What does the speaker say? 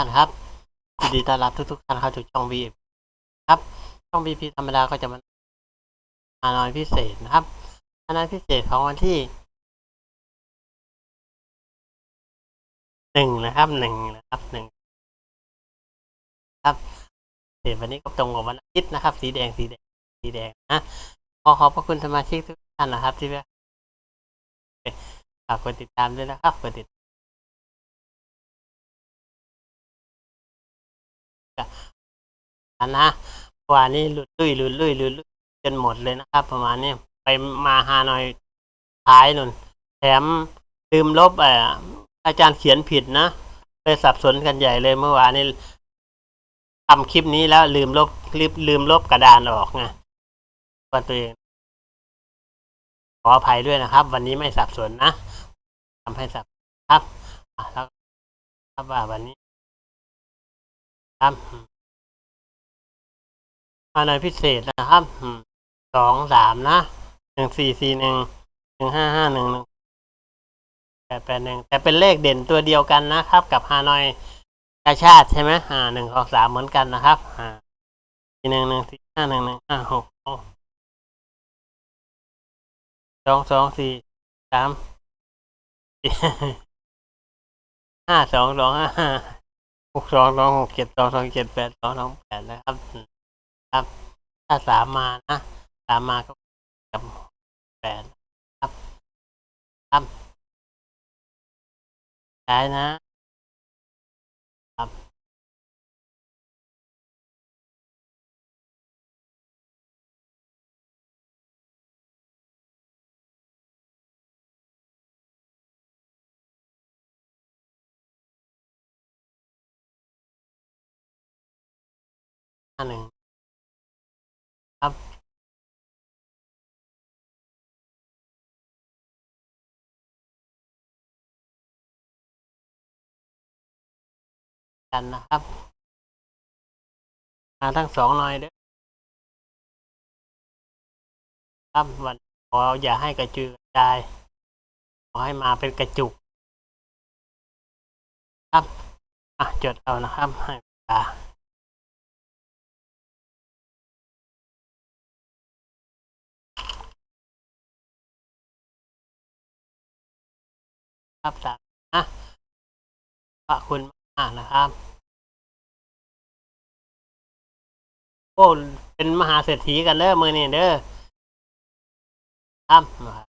ท่านครับยินดีต้อนรับทุกๆท่านเข้าสู่ช่องวีครับช่องวีพีธรรมดาก็จะมาฮานอยพิเศษนะครับฮานอยพิเศษของวันที่หนึ่งนะครับหนึ่งนะครับหนึ่งครับเดี๋ยววันนี้ก็ตรงกับวันอาทิตย์นะครับ สีแดงสีแดงสีแดงนะขอขอบพระคุณสมาชิกทุกท่านนะครับ ที่ฝากกดติดตามด้วยนะครับกดติด นนะวันนี้หลุดลุยหลุดลุยหลุดลุยจนหมดเลยนะครับ ประมาณนี้ไปมาฮานอยท้ายนุ่น แถมลืมลบอ่ออาจารย์เขียนผิดนะเลยสับสนกันใหญ่เลยเมื่อวานนี้ทำคลิปนี้แล้วลืมลบลืมลืมลบกระดานออกไงว่าตัวเองขออภัยด้วยนะครับ วันนี้ไม่สับสนนะทำให้สับครับอะแล้วครับว่าวันนี้ ครับอันไหนพิเศษนะครับสองสามนะหนึ่งสี่สี่หนึ่งหนึ่งห้าห้าหนึ่งหนึ่งแปดแปดหนึ่งแต่เป็นเลขเด่นตัวเดียวกันนะครับ กับฮานอยกาชาติใช่ไหมอ่าหนึ่งสองสามเหมือนกันนะครับอ่าสี่หนึ่งหนึ่งสี่ห้าหนึ่งหนึ่งห้าหกสองสองสี่สามห้าสองสองห้า กสองสองหกเจ็ดสองสองเจ็ดแปดสองสองแปดนะครับ ครับ ถ้าสามมานะสามมาก็กับแปดครับครับใช้นะครับ กันนะครับ มาทั้งสองหน่อยเด้อครับวันขออย่าให้กระจุยกระจายขอให้มาเป็นกระจุก ครับอะจดเอานะครับให้เวลาครับสามนะขอบคุณ่านะครับโอ้เป็นมหาเศรษฐีกันเด้อมือนี่เด้อครับ